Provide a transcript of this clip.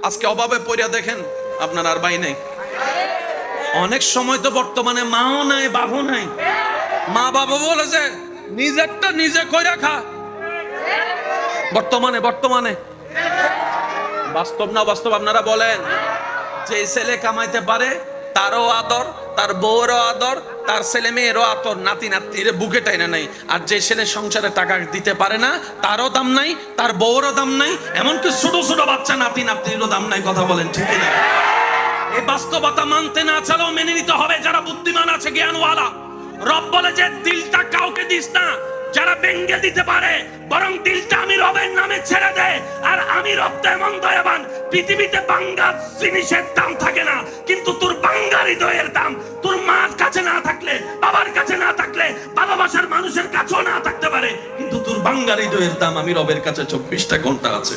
আজকে অভাবে পড়িয়া দেখেন, আপনার আর ভাই নেই। অনেক সময় তো বর্তমানে মাও নাই বাবু নাই। মা বাবা বলেছে নিজেরটা নিজে কইরা খা। বর্তমানে বর্তমানে। বাস্তব না বাস্তব আপনারা বলেন যে ছেলে কামাইতে পারে তারও আদর, তার বউরও আদর, তার ছেলে মেয়েরও আদর নাতি নাতির বুকে টাইনা নাই আর যে ছেলে সংসারে টাকা দিতে পারে না, তারও দাম নাই, তার বউরও দাম নাই, এমনকি ছোট ছোট বাচ্চা, নাতি নাতিরও দাম নাই, কথা বলেন ঠিক না এই বাস্তবতা মানতে না চালেও মেনে নিতে হবে যারা বুদ্ধিমান আছে, জ্ঞানওয়ালা। রব বলে যে, দিলটা কাউকে দিস না, যারা ব্যঙ্গে দিতে পারে, বরং দিলটা আমি রবের নামে ছেড়ে দেয় আর আমি রব এমন দয়াবান। পৃথিবীতে বাঙ্গা জিনিসের দাম থাকে না, কিন্তু তোর বাঙ্গা হৃদয়ের দাম। তোর মার কাছে না থাকলে, বাবার কাছে না থাকলে ভালোবাসার মানুষের কাছেও না থাকতে পারে, কিন্তু তোর বাঙ্গা হৃদয়ের দাম আমি রবের কাছে চব্বিশটা ঘণ্টা আছে।